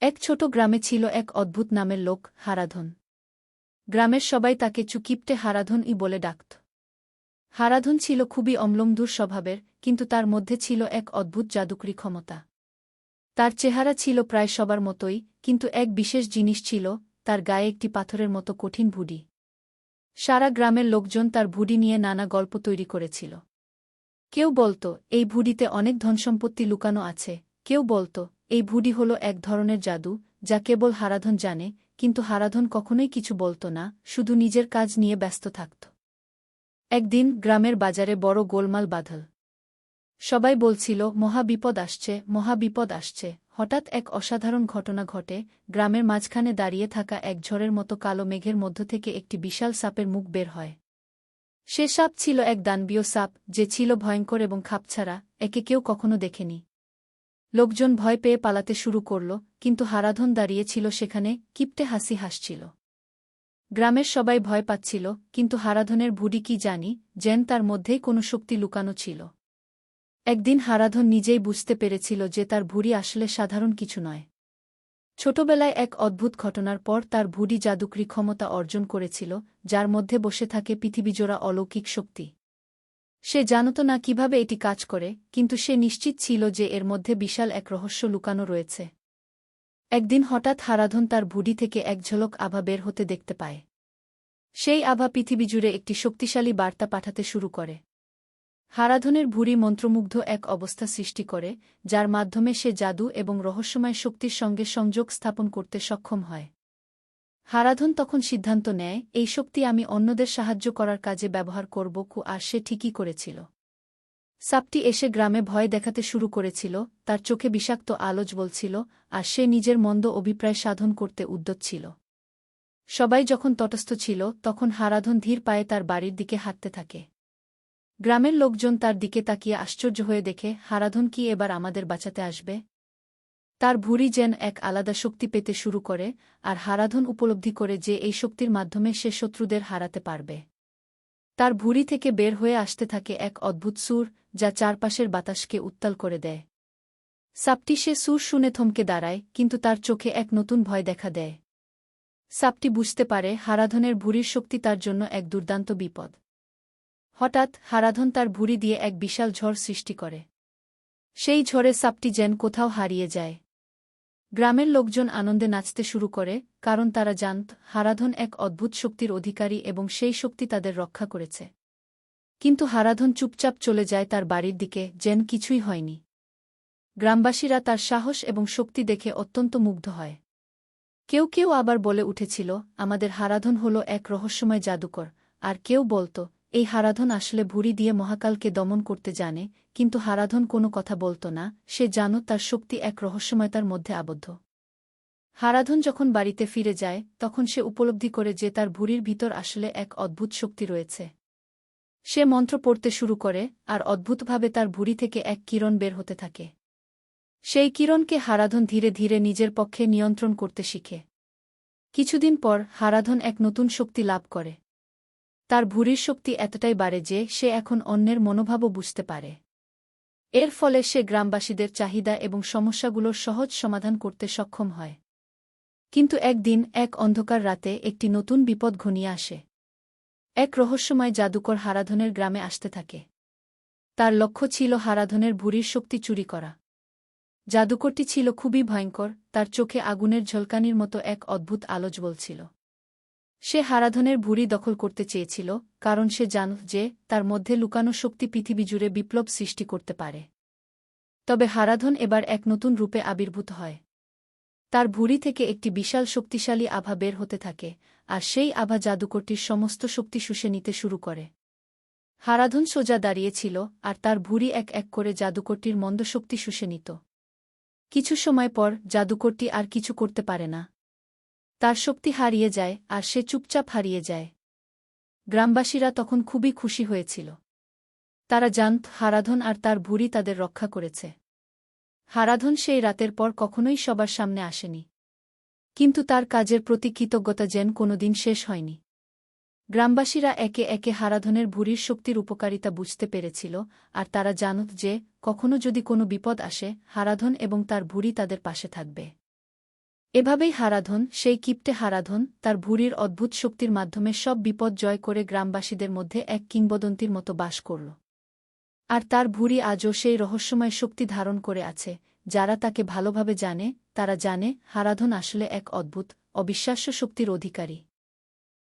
এক ছোট গ্রামে ছিল এক অদ্ভুত নামের লোক, হারাধন। গ্রামের সবাই তাকে চুকিপটে হারাধন ই বলে ডাকত। হারাধন ছিল খুবই অম্লমধুর স্বভাবের, কিন্তু তার মধ্যে ছিল এক অদ্ভুত জাদুকরী ক্ষমতা। তার চেহারা ছিল প্রায় সবার মতোই, কিন্তু এক বিশেষ জিনিস ছিল, তার গায়ে একটি পাথরের মতো কঠিন ভুডি। সারা গ্রামের লোকজন তার ভুডি নিয়ে নানা গল্প তৈরি করেছিল। কেউ বলত, এই ভুডিতে অনেক ধনসম্পত্তি লুকানো আছে। কেউ বলত এই ভুডি হল এক ধরনের জাদু, যা কেবল হারাধন জানে, কিন্তু হারাধন কখনোই কিছু বলত না, শুধু নিজের কাজ নিয়ে ব্যস্ত থাকত। একদিন গ্রামের বাজারে বড় গোলমাল বাঁধল। সবাই বলছিল মহাবিপদ আসছে মহাবিপদ আসছে। হঠাৎ এক অসাধারণ ঘটনা ঘটে, গ্রামের মাঝখানে দাঁড়িয়ে থাকা এক ঝড়ের মতো কালো মেঘের মধ্য থেকে একটি বিশাল সাপের মুখ বের হয়। সে সাপ ছিল এক দানবীয় সাপ, যে ছিল ভয়ঙ্কর এবং খাপছাড়া, একে কেউ কখনো দেখেনি। লোকজন ভয় পেয়ে পালাতে শুরু করল, কিন্তু হারাধন দাঁড়িয়েছিল সেখানে, কিপটে হাসি হাসছিল। গ্রামের সবাই ভয় পাচ্ছিল, কিন্তু হারাধনের ভুডি কি জানি, যেন তার মধ্যেই কোনো শক্তি লুকানো ছিল। একদিন হারাধন নিজেই বুঝতে পেরেছিল যে তার ভুড়ি আসলে সাধারণ কিছু নয়। ছোটবেলায় এক অদ্ভুত ঘটনার পর তার ভুডি জাদুকরি ক্ষমতা অর্জন করেছিল, যার মধ্যে বসে থাকে পৃথিবীজোড়া অলৌকিক শক্তি। সে জানত না কীভাবে এটি কাজ করে, কিন্তু সে নিশ্চিত ছিল যে এর মধ্যে বিশাল এক রহস্য লুকানো রয়েছে। একদিন হঠাৎ হারাধন তার ভুডি থেকে এক ঝলক আভা বের হতে দেখতে পায়। সেই আভা পৃথিবী জুড়ে একটি শক্তিশালী বার্তা পাঠাতে শুরু করে। হারাধনের ভুরি মন্ত্রমুগ্ধ এক অবস্থা সৃষ্টি করে, যার মাধ্যমে সে জাদু এবং রহস্যময় শক্তির সঙ্গে সংযোগ স্থাপন করতে সক্ষম হয়। হারাধন তখন সিদ্ধান্ত নেয়, এই শক্তি আমি অন্যদের সাহায্য করার কাজে ব্যবহার করব কু, আর সে ঠিকই করেছিল। সাপটি এসে গ্রামে ভয় দেখাতে শুরু করেছিল, তার চোখে বিষাক্ত আলোচ বলছিল আর সে নিজের মন্দ অভিপ্রায় সাধন করতে উদ্যত ছিল। সবাই যখন তটস্থ ছিল, তখন হারাধন ধীর পায়ে তার বাড়ির দিকে হাঁটতে থাকে। গ্রামের লোকজন তার দিকে তাকিয়ে আশ্চর্য হয়ে দেখে, হারাধন কি এবার আমাদের বাঁচাতে আসবে? তার ভুরি যেন এক আলাদা শক্তি পেতে শুরু করে আর হারাধন উপলব্ধি করে যে এই শক্তির মাধ্যমে সে শত্রুদের হারাতে পারবে। তার ভুরি থেকে বের হয়ে আসতে থাকে এক অদ্ভুত সুর যা চারপাশের বাতাসকে উত্তাল করে দেয়। সাপটি সে সুর শুনে থমকে দাঁড়ায়, কিন্তু তার চোখে এক নতুন ভয় দেখা দেয়। সাপটি বুঝতে পারে হারাধনের ভুরির শক্তি তার জন্য এক দুর্দান্ত বিপদ। হঠাৎ হারাধন তার ভুরি দিয়ে এক বিশাল ঝড় সৃষ্টি করে। সেই ঝড়ে সাপটি যেন কোথাও হারিয়ে যায়। গ্রামের লোকজন আনন্দে নাচতে শুরু করে, কারণ তারা জানত, হারাধন এক অদ্ভুত শক্তির অধিকারী এবং সেই শক্তি তাদের রক্ষা করেছে। কিন্তু হারাধন চুপচাপ চলে যায় তার বাড়ির দিকে, যেন কিছুই হয়নি। গ্রামবাসীরা তার সাহস এবং শক্তি দেখে অত্যন্ত মুগ্ধ হয়। কেউ কেউ আবার বলে উঠেছিল, আমাদের হারাধন হল এক রহস্যময় জাদুকর, আর কেউ বলত এই হারাধন আসলে ভুরি দিয়ে মহাকালকে দমন করতে জানে, কিন্তু হারাধন কোনো কথা বলত না, সে জানত তার শক্তি এক রহস্যময়তার মধ্যে আবদ্ধ। হারাধন যখন বাড়িতে ফিরে যায়, তখন সে উপলব্ধি করে যে তার ভুরির ভিতর আসলে এক অদ্ভুত শক্তি রয়েছে। সে মন্ত্র পড়তে শুরু করে, আর অদ্ভুতভাবে তার ভুরি থেকে এক কিরণ বের হতে থাকে। সেই কিরণকে হারাধন ধীরে ধীরে নিজের পক্ষে নিয়ন্ত্রণ করতে শিখে। কিছুদিন পর হারাধন এক নতুন শক্তি লাভ করে। তার ভুরির শক্তি এতটাই বাড়ে যে সে এখন অন্যের মনোভাবও বুঝতে পারে। এর ফলে সে গ্রামবাসীদের চাহিদা এবং সমস্যাগুলোর সহজ সমাধান করতে সক্ষম হয়। কিন্তু একদিন এক অন্ধকার রাতে একটি নতুন বিপদ ঘনিয়ে আসে। এক রহস্যময় জাদুকর হারাধনের গ্রামে আসতে থাকে। তার লক্ষ্য ছিল হারাধনের ভুরির শক্তি চুরি করা। জাদুকরটি ছিল খুবই ভয়ঙ্কর, তার চোখে আগুনের ঝলকানির মতো এক অদ্ভুত আলোচ বলছিল সে হারাধনের ভুরি দখল করতে চেয়েছিল, কারণ সে জান যে, তার মধ্যে লুকানো শক্তি পৃথিবী জুড়ে বিপ্লব সৃষ্টি করতে পারে। তবে হারাধন এবার এক নতুন রূপে আবির্ভূত হয়। তার ভুরি থেকে একটি বিশাল শক্তিশালী আভা বের হতে থাকে, আর সেই আভা জাদুকরটির সমস্ত শক্তি শুষে নিতে শুরু করে। হারাধন সোজা দাঁড়িয়েছিল, আর তার ভুরি এক এক করে জাদুকরটির মন্দ শক্তি শুষে নিত। কিছু সময় পর জাদুকরটি আর কিছু করতে পারে না। তার শক্তি হারিয়ে যায় আর সে চুপচাপ হারিয়ে যায়। গ্রামবাসীরা তখন খুবই খুশি হয়েছিল। তারা জানত হারাধন আর তার ভুরি তাদের রক্ষা করেছে। হারাধন সেই রাতের পর কখনোই সবার সামনে আসেনি। কিন্তু তার কাজের প্রতি কৃতজ্ঞতা যেন কোনোদিন শেষ হয়নি। গ্রামবাসীরা একে একে হারাধনের ভুরির শক্তির উপকারিতা বুঝতে পেরেছিল আর তারা জানত যে, কখনো যদি কোনো বিপদ আসে, হারাধন এবং তার ভুরি তাদের পাশে থাকবে। এভাবেই হারাধন, সেই কিপ্টে হারাধন, তার ভুরির অদ্ভুত শক্তির মাধ্যমে সব বিপদ জয় করে গ্রামবাসীদের মধ্যে এক কিংবদন্তির মতো বাস করল। আর তার ভুরি আজও সেই রহস্যময় শক্তি ধারণ করে আছে, যারা তাকে ভালোভাবে জানে, তারা জানে হারাধন আসলে এক অদ্ভুত, অবিশ্বাস্য শক্তির অধিকারী।